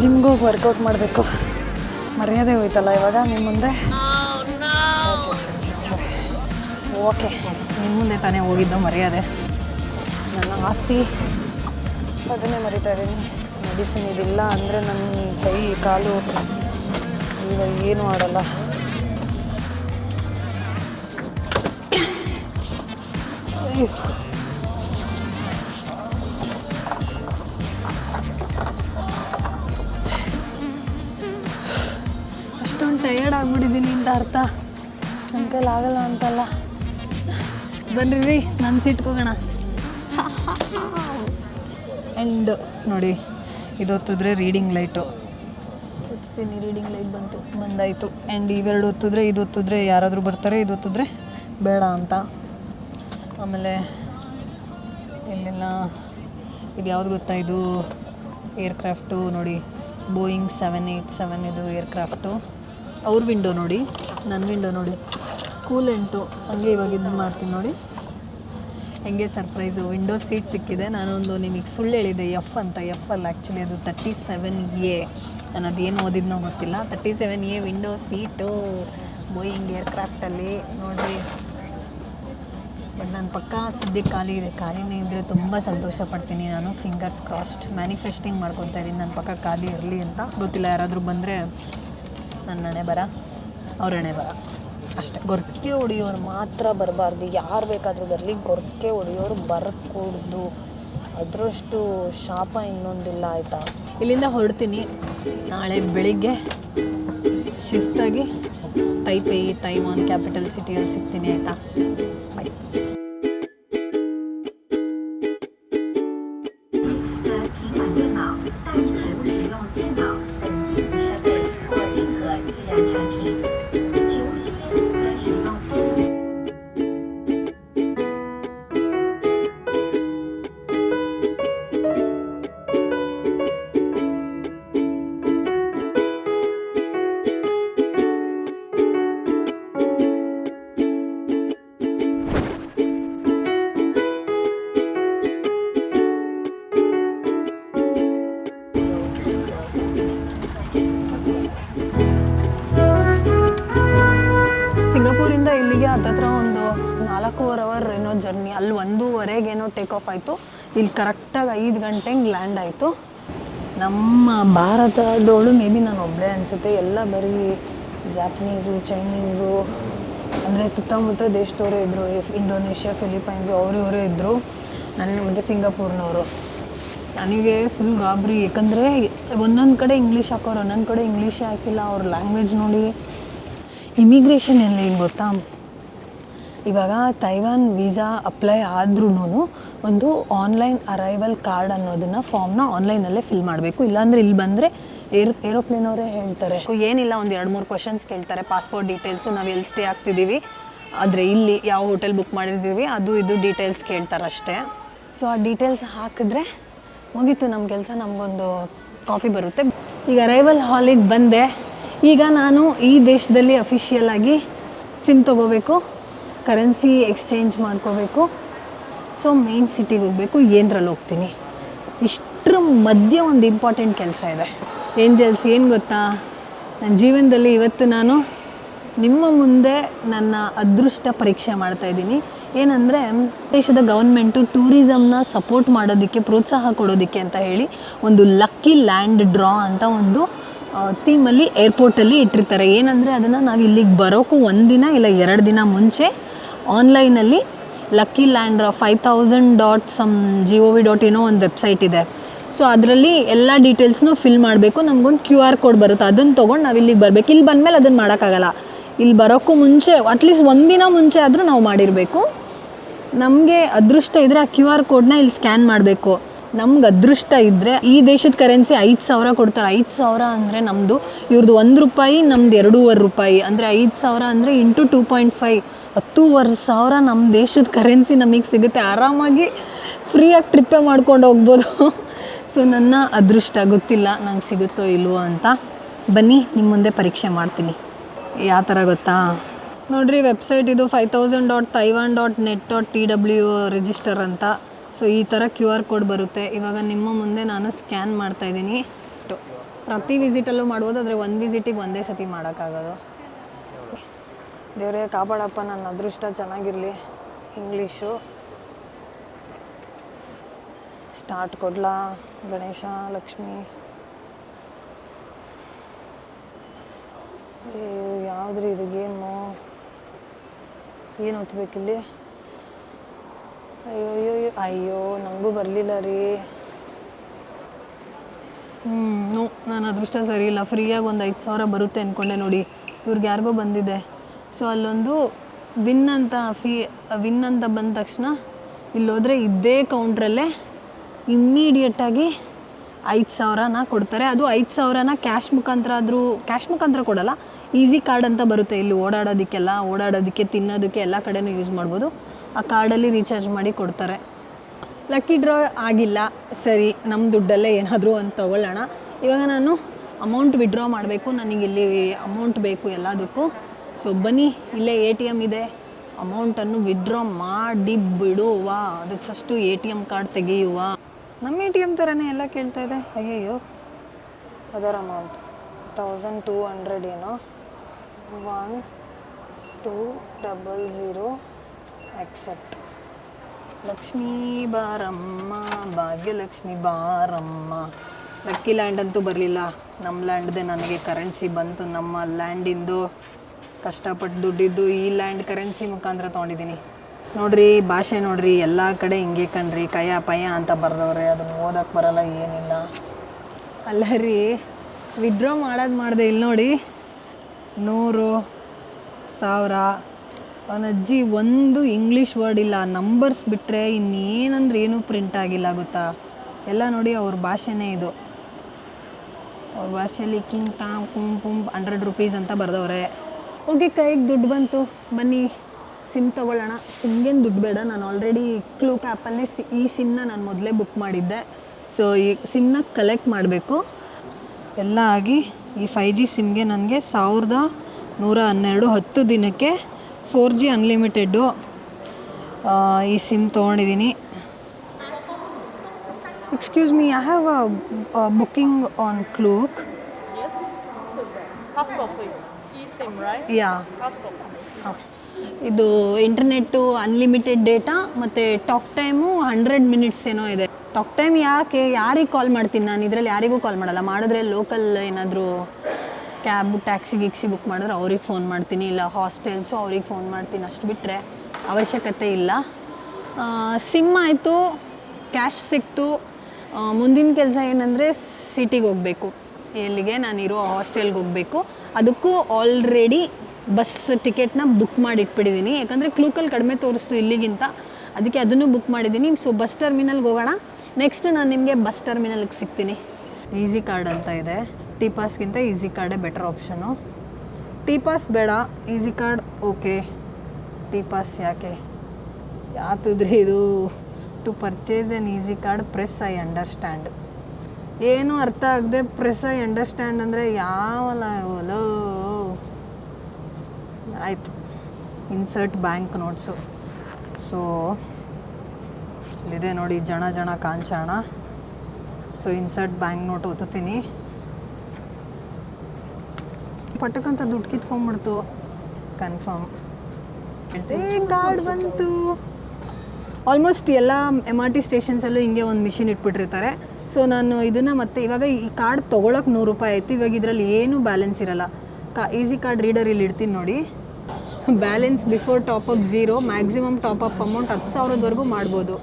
ಜಿಮ್ಗೆ ಹೋಗಿ ವರ್ಕೌಟ್ ಮಾಡಬೇಕು. ಮರ್ಯಾದೆ ಹೋಯ್ತಲ್ಲ ಇವಾಗ ನಿಮ್ಮ ಮುಂದೆ? ಓಕೆ ನಿಮ್ಮ ಮುಂದೆ ತಾನೇ ಹೋಗಿದ್ದು ಮರ್ಯಾದೆ. ನನ್ನ ಆಸ್ತಿ. ಅದನ್ನೇ ಮರಿತಾ ಇದ್ದೀನಿ. ಮೆಡಿಸಿನ್ ಇದಿಲ್ಲ ಅಂದರೆ ನನ್ನ ಕೈ, ಕಾಲು ಜೀವ ಏನು ಮಾಡಲ್ಲ. ಅಷ್ಟೊಂದು ಟಯರ್ಡ್ ಆಗ್ಬಿಟ್ಟಿದ್ದೀನಿ ಅಂತ ಅರ್ಥ. ನನ್ನ ಕೈಲಿ ಆಗಲ್ಲ ಅಂತಲ್ಲ. ಬನ್ರಿ ನನ್ನ ಸಿಟ್ಕೋಗೋಣ ಆ್ಯಂಡ್ ನೋಡಿ ಇದು ಹೊತ್ತಿದ್ರೆ ರೀಡಿಂಗ್ ಲೈಟು ಹೊತ್ತೀನಿ ರೀಡಿಂಗ್ ಲೈಟ್ ಬಂತು, ಬಂದಾಯಿತು. ಆ್ಯಂಡ್ ಇವೆರಡು ಹೊತ್ತಿದ್ರೆ, ಇದು ಹೊತ್ತಿದ್ರೆ ಯಾರಾದರೂ ಬರ್ತಾರೆ, ಇದು ಹೊತ್ತಿದ್ರೆ ಬೇಡ ಅಂತ. ಆಮೇಲೆ ಇಲ್ಲೆಲ್ಲ, ಇದು ಯಾವ್ದು ಗೊತ್ತಾ, ಇದು ಏರ್ಕ್ರಾಫ್ಟು ನೋಡಿ ಬೋಯಿಂಗ್ ಸೆವೆನ್ ಏಯ್ಟ್ ಸೆವೆನ್ ಇದು ಏರ್ಕ್ರಾಫ್ಟು ಅವ್ರ ವಿಂಡೋ ನೋಡಿ ನನ್ನ ವಿಂಡೋ ನೋಡಿ. ಕೂಲೆಂಟು ಹಂಗೆ ಇವಾಗ ಇದು ಮಾಡ್ತೀನಿ ನೋಡಿ. ಹೆಂಗೆ ಸರ್ಪ್ರೈಸು ವಿಂಡೋ ಸೀಟ್ ಸಿಕ್ಕಿದೆ. ನಾನೊಂದು ನಿಮಗೆ ಸುಳ್ಳು ಹೇಳಿದೆ ಎಫ್ ಅಂತ ಎಫ್ ಅಲ್ಲ ಆ್ಯಕ್ಚುಲಿ ಅದು ತರ್ಟಿ ಸೆವೆನ್ ಎ ನಾನು ಅದೇನು ಓದಿದ್ನೋ ಗೊತ್ತಿಲ್ಲ. Thirty seven A window seat Boeing ಏರ್ಕ್ರಾಫ್ಟಲ್ಲಿ ನೋಡಿರಿ. ಬಟ್ ನನ್ನ ಪಕ್ಕ ಸದ್ಯಕ್ಕೆ ಖಾಲಿ ಇದೆ. ಖಾಲಿನೇ ಇದ್ದರೆ ತುಂಬ ಸಂತೋಷ ಪಡ್ತೀನಿ ನಾನು. ಫಿಂಗರ್ಸ್ ಕ್ರಾಸ್ಡ್ ಮ್ಯಾನಿಫೆಸ್ಟಿಂಗ್ ಮಾಡ್ಕೊತಾ ಇದ್ದೀನಿ. ನನ್ನ ಪಕ್ಕ ಖಾಲಿ ಇರಲಿ ಅಂತ. ಗೊತ್ತಿಲ್ಲ, ಯಾರಾದರೂ ಬಂದರೆ ನನ್ನ ಹಣೆ ಬರ, ಅವ್ರ ಹಣೆ ಬರ. ಅಷ್ಟೇ. ಗೊರಕೆ ಹೊಡೆಯೋರು ಮಾತ್ರ ಬರಬಾರ್ದು. ಯಾರು ಬೇಕಾದರೂ ಬರಲಿ. ಗೊರಕೆ ಹೊಡಿಯೋರು ಬರಕೂಡ್ದು. ಅದರಷ್ಟು ಶಾಪ ಇನ್ನೊಂದಿಲ್ಲ, ಆಯಿತಾ? ಇಲ್ಲಿಂದ ಹೊರಡ್ತೀನಿ. ನಾಳೆ ಬೆಳಿಗ್ಗೆ ಶಿಸ್ತಾಗಿ ತೈಪೇಯಿ ತೈವಾನ್ ಕ್ಯಾಪಿಟಲ್ ಸಿಟಿಯಲ್ಲಿ ಸಿಗ್ತೀನಿ ಆಯಿತಾ? ಆಫ್ ಆಯಿತು. ಇಲ್ಲಿ ಕರೆಕ್ಟಾಗಿ ಐದು ಗಂಟೆಗೆ ಲ್ಯಾಂಡ್ ಆಯಿತು. ನಮ್ಮ ಭಾರತದವಳು ಮೇ ಬಿ ನಾನು ಒಬ್ಬಳೇ ಅನಿಸುತ್ತೆ. ಎಲ್ಲ ಬರೀ ಜಾಪನೀಸು ಚೈನೀಸು ಅಂದರೆ ಸುತ್ತಮುತ್ತ ದೇಶದವರು ಇದ್ದರು ಇಂಡೋನೇಷ್ಯಾ ಫಿಲಿಪೈನ್ಸು ಅವರು ಇವರೇ ಇದ್ದರು ನನ್ನ ಮತ್ತು ಸಿಂಗಾಪುರ್ನವರು ನನಗೆ ಫುಲ್ ಗಾಬರಿ. ಯಾಕಂದರೆ ಒಂದೊಂದು ಕಡೆ ಇಂಗ್ಲೀಷ್ ಹಾಕೋರು, ಒಂದೊಂದು ಕಡೆ ಇಂಗ್ಲೀಷೇ ಹಾಕಿಲ್ಲ. ಅವ್ರ ಲ್ಯಾಂಗ್ವೇಜ್ ನೋಡಿ. ಇಮಿಗ್ರೇಷನ್ ಎಲ್ಲ ಏನು ಗೊತ್ತಾ? ಇವಾಗ ತೈವಾನ್ ವೀಸಾ ಅಪ್ಲೈ ಆದ್ರೂ ಒಂದು ಆನ್ಲೈನ್ ಅರೈವಲ್ ಕಾರ್ಡ್ ಅನ್ನೋದನ್ನ ಫಾರ್ಮ್ನ ಆನ್ಲೈನಲ್ಲೇ ಫಿಲ್ ಮಾಡಬೇಕು. ಇಲ್ಲಾಂದ್ರೆ ಇಲ್ಲಿ ಬಂದರೆ ಏರ್ ಏರೋಪ್ಲೇನ್ ಅವರೇ ಹೇಳ್ತಾರೆ. ಏನಿಲ್ಲ, ಒಂದು ಎರಡು ಮೂರು ಕ್ವಶನ್ಸ್ ಕೇಳ್ತಾರೆ. ಪಾಸ್ಪೋರ್ಟ್ ಡೀಟೇಲ್ಸು ನಾವು ಎಲ್ಲಿ ಸ್ಟೇ ಆಗ್ತಿದ್ದೀವಿ ಆದರೆ ಇಲ್ಲಿ ಯಾವ ಹೋಟೆಲ್ ಬುಕ್ ಮಾಡಿದ್ದೀವಿ ಅದು ಇದು ಡೀಟೇಲ್ಸ್ ಕೇಳ್ತಾರೆ ಅಷ್ಟೇ ಸೊ ಆ ಡೀಟೇಲ್ಸ್ ಹಾಕಿದ್ರೆ ಮುಗೀತು ನಮ್ಮ ಕೆಲಸ, ನಮಗೊಂದು ಕಾಪಿ ಬರುತ್ತೆ. ಈಗ ಅರೈವಲ್ ಹಾಲಿಗೆ ಬಂದೆ. ಈಗ ನಾನು ಈ ದೇಶದಲ್ಲಿ ಅಫಿಷಿಯಲ್ ಆಗಿ ಸಿಮ್ ತೊಗೋಬೇಕು. ಕರೆನ್ಸಿ ಎಕ್ಸ್ಚೇಂಜ್ ಮಾಡ್ಕೋಬೇಕು. ಸೊ ಮೇನ್ ಸಿಟಿಗೆ ಹೋಗಬೇಕು ಏನ್ರಲ್ಲಿ ಹೋಗ್ತೀನಿ. ಇಷ್ಟರ ಮಧ್ಯೆ ಒಂದು ಇಂಪಾರ್ಟೆಂಟ್ ಕೆಲಸ ಇದೆ. ಏಂಜಲ್ಸ್, ಏನು ಗೊತ್ತಾ? ನನ್ನ ಜೀವನದಲ್ಲಿ ಇವತ್ತು ನಾನು ನಿಮ್ಮ ಮುಂದೆ ನನ್ನ ಅದೃಷ್ಟ ಪರೀಕ್ಷೆ ಮಾಡ್ತಾ ಇದ್ದೀನಿ. ಏನಂದರೆ, ದೇಶದ ಗೌರ್ಮೆಂಟು ಟೂರಿಸಮ್ನ ಸಪೋರ್ಟ್ ಮಾಡೋದಕ್ಕೆ, ಪ್ರೋತ್ಸಾಹ ಕೊಡೋದಕ್ಕೆ ಅಂತ ಹೇಳಿ ಒಂದು ಲಕ್ಕಿ ಲ್ಯಾಂಡ್ ಡ್ರಾ ಅಂತ ಒಂದು ಥೀಮಲ್ಲಿ ಏರ್ಪೋರ್ಟಲ್ಲಿ ಇಟ್ಟಿರ್ತಾರೆ. ಏನಂದರೆ, ಅದನ್ನು ನಾವು ಇಲ್ಲಿಗೆ ಬರೋಕ್ಕೂ ಒಂದಿನ ಇಲ್ಲ ಎರಡು ದಿನ ಮುಂಚೆ ಆನ್ಲೈನಲ್ಲಿ lucky land five thousand dot some G O V dot ಏನೋ ಒಂದು ವೆಬ್ಸೈಟ್ ಇದೆ. ಸೊ ಅದರಲ್ಲಿ ಎಲ್ಲ ಡೀಟೇಲ್ಸ್ನೂ ಫಿಲ್ ಮಾಡಬೇಕು. ನಮಗೊಂದು ಕ್ಯೂ ಆರ್ ಕೋಡ್ ಬರುತ್ತೆ. ಅದನ್ನು ತೊಗೊಂಡು ನಾವು ಇಲ್ಲಿಗೆ ಬರಬೇಕು. ಇಲ್ಲಿ ಬಂದಮೇಲೆ ಅದನ್ನು ಮಾಡೋಕ್ಕಾಗಲ್ಲ. ಇಲ್ಲಿ ಬರೋಕ್ಕೂ ಮುಂಚೆ ಅಟ್ಲೀಸ್ಟ್ ಒಂದಿನ ಮುಂಚೆ ಆದರೂ ನಾವು ಮಾಡಿರಬೇಕು. ನಮಗೆ ಅದೃಷ್ಟ ಇದ್ದರೆ ಆ ಕ್ಯೂ ಆರ್ ಕೋಡ್ನ ಇಲ್ಲಿ ಸ್ಕ್ಯಾನ್ ಮಾಡಬೇಕು. ನಮ್ಗೆ ಅದೃಷ್ಟ ಇದ್ದರೆ ಈ ದೇಶದ ಕರೆನ್ಸಿ ಐದು ಸಾವಿರ ಕೊಡ್ತಾರೆ. ಐದು ಸಾವಿರ ಅಂದರೆ ನಮ್ಮದು ಇವ್ರದ್ದು ಒಂದು ರೂಪಾಯಿ, ನಮ್ದು ಎರಡೂವರೆ ರೂಪಾಯಿ. ಅಂದರೆ ಐದು ಸಾವಿರ ಅಂದರೆ ಇಂಟು ಟೂ ಪಾಯಿಂಟ್ ಫೈವ್. ಹತ್ತೂವರೆ ಸಾವಿರ ನಮ್ಮ ದೇಶದ ಕರೆನ್ಸಿ ನಮಗೆ ಸಿಗುತ್ತೆ. ಆರಾಮಾಗಿ ಫ್ರೀಯಾಗಿ ಟ್ರಿಪ್ಪೇ ಮಾಡ್ಕೊಂಡು ಹೋಗ್ಬೋದು. ಸೊ ನನ್ನ ಅದೃಷ್ಟ ಗೊತ್ತಿಲ್ಲ ನಂಗೆ ಸಿಗುತ್ತೋ ಇಲ್ವೋ ಅಂತ. ಬನ್ನಿ ನಿಮ್ಮ ಮುಂದೆ ಪರೀಕ್ಷೆ ಮಾಡ್ತೀನಿ. ಯಾವ ಥರ ಗೊತ್ತಾ? ನೋಡಿರಿ ವೆಬ್ಸೈಟ್ ಇದು five thousand dot Taiwan dot net dot T W register ಅಂತ. ಸೊ ಈ ಥರ ಕ್ಯೂ ಆರ್ ಕೋಡ್ ಬರುತ್ತೆ. ಇವಾಗ ನಿಮ್ಮ ಮುಂದೆ ನಾನು ಸ್ಕ್ಯಾನ್ ಮಾಡ್ತಾ ಇದ್ದೀನಿ. ಪ್ರತಿ ವಿಸಿಟಲ್ಲೂ ಮಾಡ್ಬೋದು, ಆದರೆ ಒಂದು ವಿಸಿಟಿಗೆ ಒಂದೇ ಸತಿ ಮಾಡೋಕ್ಕಾಗೋದು. ದೇವರೇ, ಕಾಪಾಡಪ್ಪ, ನನ್ನ ಅದೃಷ್ಟ ಚೆನ್ನಾಗಿರಲಿ. ಇಂಗ್ಲೀಷು. ಸ್ಟಾರ್ಟ್ ಕೊಡ್ಲಾ, ಗಣೇಶ, ಲಕ್ಷ್ಮಿ. ಯಾವುದ್ರಿ ಇದು ಗೇಮು? ಏನು ಓದ್ಬೇಕಿಲ್ಲಿ? ಅಯ್ಯೋ ಅಯ್ಯೋ ಅಯ್ಯೋ ನನಗೂ ಬರಲಿಲ್ಲ ರೀ. ಹ್ಞೂ ನಾನು ಅದೃಷ್ಟ ಸರಿ ಇಲ್ಲ. ಫ್ರೀಯಾಗಿ ಒಂದು ಐದು ಸಾವಿರ ಬರುತ್ತೆ ಅಂದ್ಕೊಂಡೆ ನೋಡಿ. ಇವ್ರಿಗೆ ಯಾರಿಗೋ ಬಂದಿದೆ. ಸೊ ಅಲ್ಲೊಂದು ವಿನ್ ಅಂತ ಫೀ ವಿನ್ ಅಂತ ಬಂದ ತಕ್ಷಣ ಇಲ್ಲೋದ್ರೆ ಇದ್ದೇ ಕೌಂಟ್ರಲ್ಲೇ ಇಮ್ಮಿಡಿಯೇಟಾಗಿ ಐದು ಸಾವಿರನ ಕೊಡ್ತಾರೆ. ಅದು ಐದು ಸಾವಿರನ ಕ್ಯಾಶ್ ಮುಖಾಂತರ ಆದರೂ ಕ್ಯಾಶ್ ಮುಖಾಂತರ ಕೊಡಲ್ಲ ಈಸಿ ಕಾರ್ಡ್ ಅಂತ ಬರುತ್ತೆ. ಇಲ್ಲಿ ಓಡಾಡೋದಕ್ಕೆಲ್ಲ, ಓಡಾಡೋದಕ್ಕೆ, ತಿನ್ನೋದಕ್ಕೆ ಎಲ್ಲ ಕಡೆನೂ ಯೂಸ್ ಮಾಡ್ಬೋದು. ಆ ಕಾರ್ಡಲ್ಲಿ ರೀಚಾರ್ಜ್ ಮಾಡಿ ಕೊಡ್ತಾರೆ. ಲಕ್ಕಿ ಡ್ರಾ ಆಗಿಲ್ಲ. ಸರಿ ನಮ್ಮ ದುಡ್ಡಲ್ಲೇ ಏನಾದರೂ ಅಂತ ತೊಗೊಳ್ಳೋಣ. ಇವಾಗ ನಾನು ಅಮೌಂಟ್ ವಿಡ್ರಾ ಮಾಡಬೇಕು. ನನಗೆ ಇಲ್ಲಿ ಅಮೌಂಟ್ ಬೇಕು ಎಲ್ಲದಕ್ಕೂ. ಸೊ ಬನ್ನಿ, ಇಲ್ಲೇ ಎ ಟಿ ಎಂ ಇದೆ. ಅಮೌಂಟನ್ನು ವಿಡ್ರಾ ಮಾಡಿ ಬಿಡುವ ಅದಕ್ಕೆ first A T M card ತೆಗೆಯುವ. ನಮ್ಮ ಎ ಟಿ ಎಂ ಥರನೇ ಎಲ್ಲ ಕೇಳ್ತಾ ಇದೆ. ಅಯ್ಯಯ್ಯೋ, ಅದರ ಅಮೌಂಟ್ ತೌಸಂಡ್ ಟೂ ಹಂಡ್ರೆಡ್ ಏನೋ. One two double zero except Lakshmi ಬಾರಮ್ಮ, ಭಾಗ್ಯಲಕ್ಷ್ಮಿ ಬಾರಮ್ಮ. ಲಕ್ಕಿ ಲ್ಯಾಂಡ್ ಅಂತೂ ಬರಲಿಲ್ಲ. ನಮ್ಮ ಲ್ಯಾಂಡ್ದೆ ನನಗೆ ಕರೆನ್ಸಿ ಬಂತು. ನಮ್ಮ ಲ್ಯಾಂಡಿಂದು ಕಷ್ಟಪಟ್ಟು ದುಡ್ಡಿದ್ದು ಈ ಲ್ಯಾಂಡ್ ಕರೆನ್ಸಿ ಮುಖಾಂತರ ತೊಗೊಂಡಿದ್ದೀನಿ. ನೋಡ್ರಿ, ಭಾಷೆ ನೋಡ್ರಿ, ಎಲ್ಲ ಕಡೆ ಹಿಂಗೆ ಕಣ್ರಿ, ಕಯ ಪಯ ಅಂತ ಬರ್ದವ್ರೆ, ಅದನ್ನು ಓದಕ್ಕೆ ಬರಲ್ಲ, ಏನಿಲ್ಲ. ಅಲ್ಲ ರೀ ವಿಡ್ರಾ ಮಾಡೋದು ಮಾಡಿದೆ ಇಲ್ಲಿ ನೋಡಿ. ನೂರು, ಸಾವಿರ ಅಜ್ಜಿ ಒಂದು ಇಂಗ್ಲೀಷ್ ವರ್ಡ್ ಇಲ್ಲ ನಂಬರ್ಸ್ ಬಿಟ್ಟರೆ ಇನ್ನೇನಂದ್ರೆ ಏನೂ ಪ್ರಿಂಟ್ ಆಗಿಲ್ಲ ಗೊತ್ತಾ? ಎಲ್ಲ ನೋಡಿ ಅವ್ರ ಭಾಷೆನೇ ಇದು. ಅವ್ರ ಭಾಷೆಯಲ್ಲಿ ಕಿಂಗ್ ತಾಮ್ ಕುಂ ಪುಂ ಹಂಡ್ರೆಡ್ ರುಪೀಸ್ ಅಂತ ಬರೆದವ್ರೆ. ಓಕೆ ಕೈಗೆ ದುಡ್ಡು ಬಂತು. ಬನ್ನಿ ಸಿಮ್ ತೊಗೊಳ್ಳೋಣ. ಸಿಮ್ಗೇನು ದುಡ್ಡು ಬೇಡ. ನಾನು ಆಲ್ರೆಡಿ ಕ್ಲೂಕ್ ಆ್ಯಪಲ್ಲೇ ಸಿ, ಈ ಸಿಮ್ನ ನಾನು ಮೊದಲೇ ಬುಕ್ ಮಾಡಿದ್ದೆ. ಸೊ ಈ ಸಿಮ್ನ ಕಲೆಕ್ಟ್ ಮಾಡಬೇಕು. ಎಲ್ಲ ಆಗಿ ಈ ಫೈ ಜಿ ಸಿಮ್ಗೆ ನನಗೆ ಸಾವಿರದ ನೂರ ಹನ್ನೆರಡು ಹತ್ತು ದಿನಕ್ಕೆ ಫೋರ್ ಜಿ ಅನ್ಲಿಮಿಟೆಡ್ಡು ಈ ಸಿಮ್ ತೊಗೊಂಡಿದ್ದೀನಿ. Excuse me I have a booking on Klook Right? Yeah. ಇದು ಇಂಟರ್ನೆಟ್ಟು ಅನ್ಲಿಮಿಟೆಡ್ ಡೇಟಾ ಮತ್ತು ಟಾಕ್ ಟೈಮು ಹಂಡ್ರೆಡ್ ಮಿನಿಟ್ಸ್ ಏನೋ ಇದೆ. ಟಾಕ್ ಟೈಮ್ ಯಾಕೆ ಯಾರಿಗೆ ಕಾಲ್ ಮಾಡ್ತೀನಿ ನಾನು? ಇದರಲ್ಲಿ ಯಾರಿಗೂ ಕಾಲ್ ಮಾಡಲ್ಲ. ಮಾಡಿದ್ರೆ ಲೋಕಲ್ ಏನಾದರೂ ಕ್ಯಾಬ್ ಟ್ಯಾಕ್ಸಿ ಗಿಕ್ಸಿ ಬುಕ್ ಮಾಡಿದ್ರೆ ಅವ್ರಿಗೆ ಫೋನ್ ಮಾಡ್ತೀನಿ. ಇಲ್ಲ ಹಾಸ್ಟೆಲ್ಸು ಅವ್ರಿಗೆ ಫೋನ್ ಮಾಡ್ತೀನಿ. ಅಷ್ಟು ಬಿಟ್ಟರೆ ಅವಶ್ಯಕತೆ ಇಲ್ಲ. ಸಿಮ್ ಆಯಿತು ಕ್ಯಾಶ್ ಸಿಕ್ತು. ಆ, ಮುಂದಿನ ಕೆಲಸ ಏನಂದರೆ ಸಿಟಿಗೆ ಹೋಗಬೇಕು. ಎಲ್ಲಿಗೆ? ನಾನಿರೋ ಹಾಸ್ಟೆಲ್ಗೆ ಹೋಗಬೇಕು. ಅದಕ್ಕೂ ಆಲ್ರೆಡಿ ಬಸ್ ಟಿಕೆಟ್ನ ಬುಕ್ ಮಾಡಿಟ್ಬಿಟ್ಟಿದ್ದೀನಿ ಯಾಕಂದರೆ ಕ್ಲೂಕಲ್ಲಿ ಕಡಿಮೆ ತೋರಿಸ್ತು ಇಲ್ಲಿಗಿಂತ. ಅದಕ್ಕೆ ಅದನ್ನು ಬುಕ್ ಮಾಡಿದ್ದೀನಿ ಸೊ ಬಸ್ ಟರ್ಮಿನಲ್ಗೆ ಹೋಗೋಣ. ನೆಕ್ಸ್ಟ್ ನಾನು ನಿಮಗೆ ಬಸ್ ಟರ್ಮಿನಲ್ಗೆ ಸಿಗ್ತೀನಿ. ಈಸಿ ಕಾರ್ಡ್ ಅಂತ ಇದೆ. ಟಿ ಪಾಸ್ಗಿಂತ ಈಸಿ ಕಾರ್ಡೇ ಬೆಟರ್ ಆಪ್ಷನು ಟಿ ಪಾಸ್ ಬೇಡ. Easy card okay T pass ಯಾಕೆ? ಯಾತದ್ರಿ ಇದು? To purchase an easy card press I understand ಏನು ಅರ್ಥ ಆಗದೆ ಪ್ರೆಸ್ ಐ ಅಂಡರ್ಸ್ಟ್ಯಾಂಡ್ ಅಂದರೆ ಯಾವಲ್ಲ ಓಲೋ ಆಯಿತು. ಇನ್ಸರ್ಟ್ ಬ್ಯಾಂಕ್ ನೋಟ್ಸು ಸೊ ಇಲ್ಲಿದೆ ನೋಡಿ ಜನ ಜಣ ಕಾಂಚಾಣ. ಸೊ ಇನ್ಸರ್ಟ್ ಬ್ಯಾಂಕ್ ನೋಟ್ ಓದ್ತೀನಿ. ಪಟಕಂತ ದುಡ್ಡು ಕಿತ್ಕೊಂಡ್ಬಿಡ್ತು. ಕನ್ಫರ್ಮ್ ಕಾರ್ಡ್ ಬಂತು. ಆಲ್ಮೋಸ್ಟ್ ಎಲ್ಲ ಎಂ ಆರ್ ಟಿ ಸ್ಟೇಷನ್ಸಲ್ಲೂ ಹಿಂಗೆ ಒಂದು ಮಿಷಿನ್ ಇಟ್ಬಿಟ್ಟಿರ್ತಾರೆ. ಸೊ ನಾನು ಇದನ್ನು ಮತ್ತೆ ಇವಾಗ ಈ ಕಾರ್ಡ್ ತೊಗೊಳಕ್ಕೆ ನೂರು ರೂಪಾಯಿ ಆಯಿತು. ಇವಾಗ ಇದರಲ್ಲಿ ಏನೂ ಬ್ಯಾಲೆನ್ಸ್ ಇರಲ್ಲ. ಕಾ ಈಸಿ ಕಾರ್ಡ್ ರೀಡರ್ ಇಲ್ಲಿ ಇಡ್ತೀನಿ ನೋಡಿ. Balance before top up zero maximum top up amount ಹತ್ತು ಸಾವಿರದವರೆಗೂ ಮಾಡ್ಬೋದು.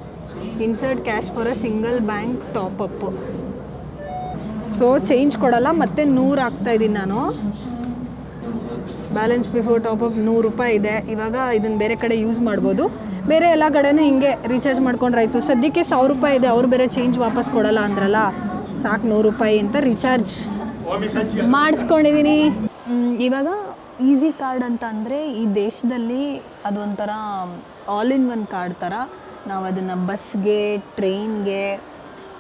Insert cash for a single bank top up so change ಕೊಡಲ್ಲ, ಮತ್ತೆ ನೂರು ಹಾಕ್ತಾ ಇದ್ದೀನಿ ನಾನು. ಬ್ಯಾಲೆನ್ಸ್ ಬಿಫೋರ್ ಟಾಪ್ ಅಪ್ ನೂರು ರೂಪಾಯಿ ಇದೆ. ಇವಾಗ ಇದನ್ನು ಬೇರೆ ಕಡೆ ಯೂಸ್ ಮಾಡ್ಬೋದು. ಬೇರೆ ಎಲ್ಲ ಕಡೆನೂ ಹಿಂಗೆ ರೀಚಾರ್ಜ್ ಮಾಡ್ಕೊಂಡ್ರಾಯ್ತು ಸದ್ಯಕ್ಕೆ ಸಾವಿರ ರೂಪಾಯಿ ಇದೆ. ಅವ್ರು ಬೇರೆ ಚೇಂಜ್ ವಾಪಸ್ ಕೊಡಲ್ಲ ಅಂದ್ರಲ್ಲ, ಸಾಕು ನೂರು ರೂಪಾಯಿ ಅಂತ ರೀಚಾರ್ಜ್ ಮಾಡಿಸ್ಕೊಂಡಿದ್ದೀನಿ ಇವಾಗ ಈಸಿ ಕಾರ್ಡ್ ಅಂತ ಅಂದರೆ ಈ ದೇಶದಲ್ಲಿ ಅದೊಂಥರ ಆಲ್ ಇನ್ ಒನ್ ಕಾರ್ಡ್ ಥರ ನಾವು ಅದನ್ನು ಬಸ್ಗೆ ಟ್ರೈನ್ಗೆ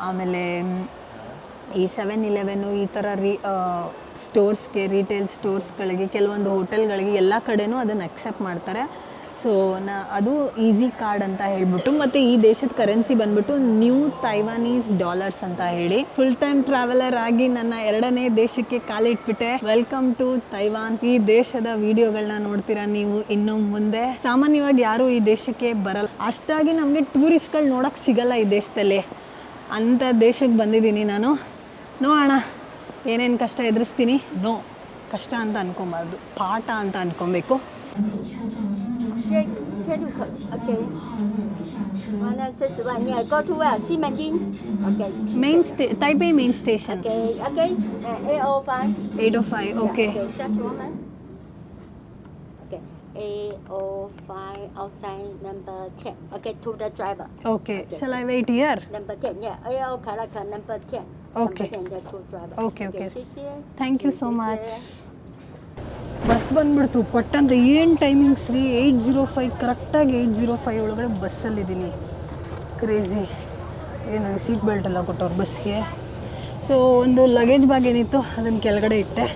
ಆಮೇಲೆ ಈ ಸೆವೆನ್ ಇಲೆವೆನು ಈ ಥರ ರೀ ಸ್ಟೋರ್ಸ್ಗೆ ರಿಟೇಲ್ ಸ್ಟೋರ್ಸ್ಗಳಿಗೆ ಕೆಲವೊಂದು ಹೋಟೆಲ್ಗಳಿಗೆ ಎಲ್ಲ ಕಡೆನೂ ಅದನ್ನು ಅಕ್ಸೆಪ್ಟ್ ಮಾಡ್ತಾರೆ. ಸೊ ನಾ, ಅದು ಈಸಿ ಕಾರ್ಡ್ ಅಂತ ಹೇಳ್ಬಿಟ್ಟು, ಮತ್ತು ಈ ದೇಶದ ಕರೆನ್ಸಿ ಬಂದ್ಬಿಟ್ಟು ನ್ಯೂ ತೈವಾನೀಸ್ ಡಾಲರ್ಸ್ ಅಂತ ಹೇಳಿ ಫುಲ್ ಟೈಮ್ ಟ್ರಾವೆಲರ್ ಆಗಿ ನನ್ನ ಎರಡನೇ ದೇಶಕ್ಕೆ ಕಾಲಿಟ್ಬಿಟ್ಟೆ. ವೆಲ್ಕಮ್ ಟು ತೈವಾನ್ ಈ ದೇಶದ ವಿಡಿಯೋಗಳನ್ನ ನೋಡ್ತೀರಾ ನೀವು ಇನ್ನು ಮುಂದೆ? ಸಾಮಾನ್ಯವಾಗಿ ಯಾರು ಈ ದೇಶಕ್ಕೆ ಬರಲ್ಲ. ಅಷ್ಟಾಗಿ ನಮಗೆ ಟೂರಿಸ್ಟ್ಗಳು ನೋಡೋಕೆ ಸಿಗಲ್ಲ ಈ ದೇಶದಲ್ಲಿ. ಅಂಥ ದೇಶಕ್ಕೆ ಬಂದಿದ್ದೀನಿ ನಾನು. ನೋಡೋಣ ಏನೇನು ಕಷ್ಟ ಎದುರಿಸ್ತೀನಿ? ನೋ. ಕಷ್ಟ ಅಂತ ಅನ್ಕೊಬಾರ್ದು ಪಾಠ ಅಂತ ಅನ್ಕೊಬೇಕು. Main stay Taipei main station at O five okay A05 outside number ten. Okay, to the driver. Okay. Okay. Shall I wait here? Number 10, yeah. Yeah, okay, like number 10. Okay. Number 10, the driver. Okay, okay. see you. so much. So much bus ಬಂದ್ಬಿಡ್ತು ಪಟ್ ಅಂತ ಏನು timings ರೀ eight zero five ಕರೆಕ್ಟಾಗಿ eight zero five ಒಳಗಡೆ ಬಸ್ಸಲ್ಲಿದ್ದೀನಿ crazy ಏನು seat belt ಎಲ್ಲ ಕೊಟ್ಟವ್ರು ಬಸ್ಗೆ ಸೊ ಒಂದು ಲಗೇಜ್ ಬ್ಯಾಗ್ ಏನಿತ್ತು ಅದನ್ನು ಕೆಳಗಡೆ ಇಟ್ಟೆ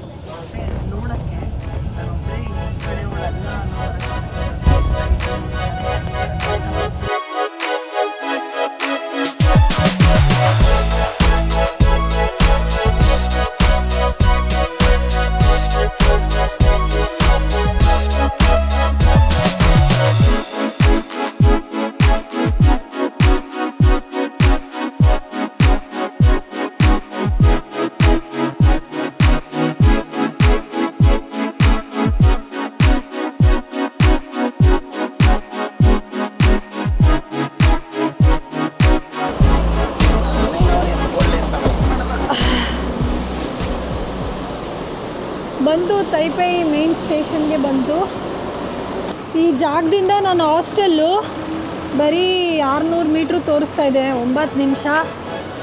ಜಾಗದಿಂದ ನನ್ನ ಹಾಸ್ಟೆಲ್ಲು, ಬರೀ ಆರುನೂರು ಮೀಟ್ರ್ ತೋರಿಸ್ತಾ ಇದೆ, ಒಂಬತ್ತು ನಿಮಿಷ.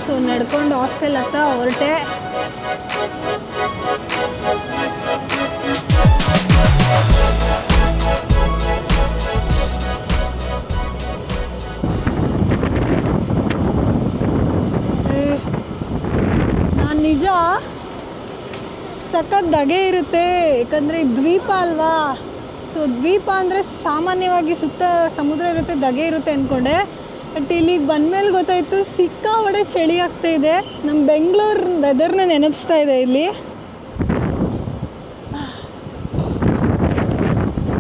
ಸೊ, ನಡ್ಕೊಂಡು ಹಾಸ್ಟೆಲ್ ಹತ್ತ ಹೊರಟೆ. ನಾನು ನಿಜ? ಸಖತ್ ದಗೆ ಇರುತ್ತೆ, ಯಾಕಂದರೆ ದ್ವೀಪ ಅಲ್ವಾ? ಸೊ ದ್ವೀಪ ಅಂದರೆ ಸಾಮಾನ್ಯವಾಗಿ ಸುತ್ತ ಸಮುದ್ರ ಇರುತ್ತೆ ದಗೆ ಇರುತ್ತೆ ಅಂದ್ಕೊಂಡೆ ಬಟ್ ಇಲ್ಲಿಗೆ ಬಂದಮೇಲೆ ಗೊತ್ತಾಯಿತು ಸಿಕ್ಕಾಪಟ್ಟೆ ಚಳಿ ಆಗ್ತಾ ಇದೆ. ನಮ್ಮ ಬೆಂಗಳೂರು ವೆದರ್ನ ನೆನಪಿಸ್ತಾ ಇದೆ ಇಲ್ಲಿ.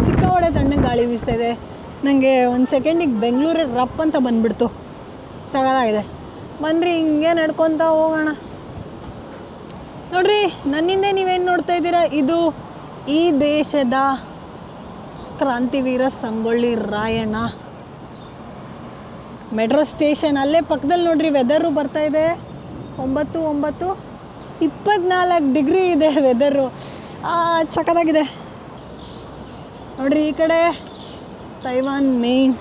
ಸಿಕ್ಕಾಪಟ್ಟೆ ತಣ್ಣಗೆ ಗಾಳಿ ಬೀಸ್ತಾ ಇದೆ. ನನಗೆ ಒಂದು ಸೆಕೆಂಡಿಗೆ ಬೆಂಗಳೂರಿಗೆ ರಪ್ ಅಂತ ಬಂದ್ಬಿಡ್ತು. ಸಗದಾಗಿದೆ ಬನ್ನಿರಿ ಹಿಂಗೆ ನಡ್ಕೊತ ಹೋಗೋಣ. ನೋಡ್ರಿ, ನನ್ನಿಂದ ನೀವೇನು ನೋಡ್ತಾ ಇದ್ದೀರಾ? ಇದು ಈ ದೇಶದ ಕ್ರಾಂತಿವೀರ ಸಂಗೊಳ್ಳಿ ರಾಯಣ್ಣ. ಮೆಟ್ರೋ ಸ್ಟೇಷನ್ ಅಲ್ಲೇ ಪಕ್ಕದಲ್ಲಿ ನೋಡ್ರಿ ವೆದರು ಬರ್ತಾ ಇದೆ. ಒಂಬತ್ತು ಒಂಬತ್ತು, ಇಪ್ಪತ್ನಾಲ್ಕು ಡಿಗ್ರಿ ಇದೆ ವೆದರು ಸಖತ್ತಾಗಿದೆ. ನೋಡ್ರಿ ಈ ಕಡೆ ತೈವಾನ್ ಮೇನ್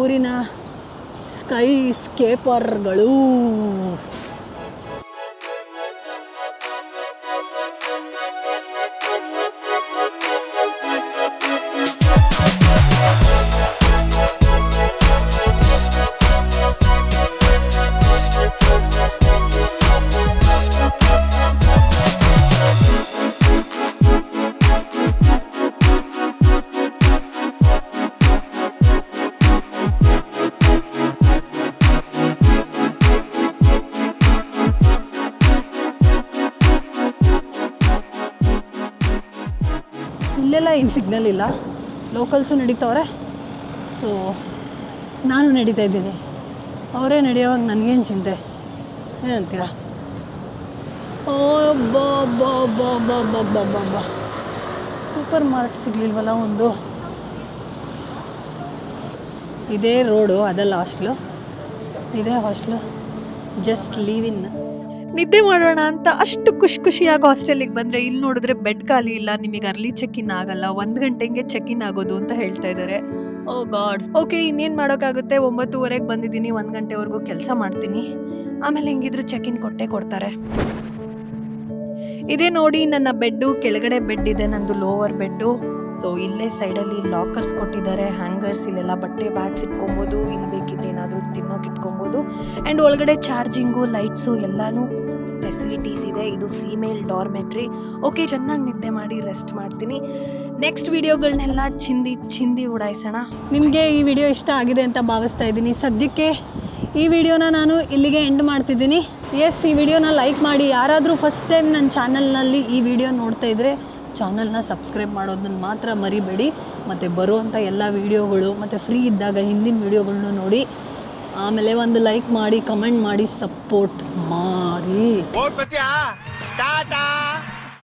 ಊರಿನ ಸ್ಕೈ ಸ್ಕೇಪರ್ಗಳು ಸಿಗ್ನಲ್ ಇಲ್ಲ. ಲೋಕಲ್ಸು ನಡೀತವ್ರೆ. ಸೊ ನಾನು ನಡೀತಾ ಇದ್ದೀನಿ. ಅವರೇ ನಡೆಯೋವಾಗ ನನಗೇನು ಚಿಂತೆ? ಏನಂತೀರಾ? ಓ ಬಾ ಸೂಪರ್ ಮಾರ್ಟ್ ಸಿಗ್ಲಿಲ್ವಲ್ಲ ಒಂದು? ಇದೇ ರೋಡು ಅದೆಲ್ಲ ಹಾಸ್ಟ್ಲು ಇದೇ ಹಾಸ್ಟ್ಲು ಜಸ್ಟ್ ಲೀವ್ ಇನ್ ನಿದ್ದೆ ಮಾಡೋಣ ಅಂತ ಅಷ್ಟು ಖುಷಿ ಖುಷಿಯಾಗಿ ಹಾಸ್ಟೆಲಿಗೆ ಬಂದರೆ ಇಲ್ಲಿ ನೋಡಿದ್ರೆ ಬೆಡ್ ಖಾಲಿ ಇಲ್ಲ, ನಿಮಗೆ ಅರ್ಲಿ ಚೆಕ್ ಇನ್ ಆಗಲ್ಲ, ಒಂದು ಗಂಟೆಗೆ ಚೆಕ್ ಇನ್ ಆಗೋದು ಅಂತ ಹೇಳ್ತಾ ಇದ್ದಾರೆ. ಓ ಗಾಡ್ ಓಕೆ ಇನ್ನೇನು ಮಾಡೋಕ್ಕಾಗುತ್ತೆ? ಒಂಬತ್ತುವರೆಗೆ ಬಂದಿದ್ದೀನಿ, ಒಂದು ಗಂಟೆವರೆಗೂ ಕೆಲಸ ಮಾಡ್ತೀನಿ. ಆಮೇಲೆ ಹೆಂಗಿದ್ರು ಚೆಕ್ ಇನ್ ಕೊಟ್ಟೆ ಕೊಡ್ತಾರೆ. ಇದೇ ನೋಡಿ ನನ್ನ ಬೆಡ್ಡು, ಕೆಳಗಡೆ ಬೆಡ್ ಇದೆ, ನಂದು ಲೋವರ್ ಬೆಡ್ಡು. ಸೊ ಇಲ್ಲೇ ಸೈಡಲ್ಲಿ ಲಾಕರ್ಸ್ ಕೊಟ್ಟಿದ್ದಾರೆ ಹ್ಯಾಂಗರ್ಸ್ ಇಲ್ಲೆಲ್ಲ ಬಟ್ಟೆ ಬ್ಯಾಗ್ಸ್ ಇಟ್ಕೊಬೋದು. ಇಲ್ಲಿ ಬೇಕಿದ್ರೆ ಏನಾದರೂ ತಿನ್ನೋಕೆ ಇಟ್ಕೊಬೋದು. ಆ್ಯಂಡ್ ಒಳಗಡೆ ಚಾರ್ಜಿಂಗು ಲೈಟ್ಸು ಎಲ್ಲನೂ ಫೆಸಿಲಿಟೀಸ್ ಇದೆ. ಇದು ಫೀಮೇಲ್ ಡಾರ್ಮೆಟ್ರಿ ಓಕೆ ಚೆನ್ನಾಗಿ ನಿದ್ದೆ ಮಾಡಿ ರೆಸ್ಟ್ ಮಾಡ್ತೀನಿ. ನೆಕ್ಸ್ಟ್ ವೀಡಿಯೋಗಳನ್ನೆಲ್ಲ ಚಿಂದಿ ಚಿಂದಿ ಉಡಾಯಿಸೋಣ. ನಿಮಗೆ ಈ ವಿಡಿಯೋ ಇಷ್ಟ ಆಗಿದೆ ಅಂತ ಭಾವಿಸ್ತಾ ಇದ್ದೀನಿ. ಸದ್ಯಕ್ಕೆ ಈ ವಿಡಿಯೋನ ನಾನು ಇಲ್ಲಿಗೆ ಎಂಡ್ ಮಾಡ್ತಿದ್ದೀನಿ. ಎಸ್ ಈ ವಿಡಿಯೋನ ಲೈಕ್ ಮಾಡಿ. ಯಾರಾದರೂ ಫಸ್ಟ್ ಟೈಮ್ ನನ್ನ ಚಾನಲ್ನಲ್ಲಿ ಈ ವಿಡಿಯೋ ನೋಡ್ತಾ ಇದ್ದರೆ ಚಾನಲ್ನ ಸಬ್ಸ್ಕ್ರೈಬ್ ಮಾಡೋದನ್ನ ಮಾತ್ರ ಮರಿಬೇಡಿ. ಮತ್ತು ಬರುವಂಥ ಎಲ್ಲ ವೀಡಿಯೋಗಳು, ಮತ್ತು ಫ್ರೀ ಇದ್ದಾಗ ಹಿಂದಿನ ವೀಡಿಯೋಗಳ್ನು ನೋಡಿ. ಆಮೇಲೆ ಒಂದು ಲೈಕ್ ಮಾಡಿ ಕಮೆಂಟ್ ಮಾಡಿ ಸಪೋರ್ಟ್ ಮಾಡಿ.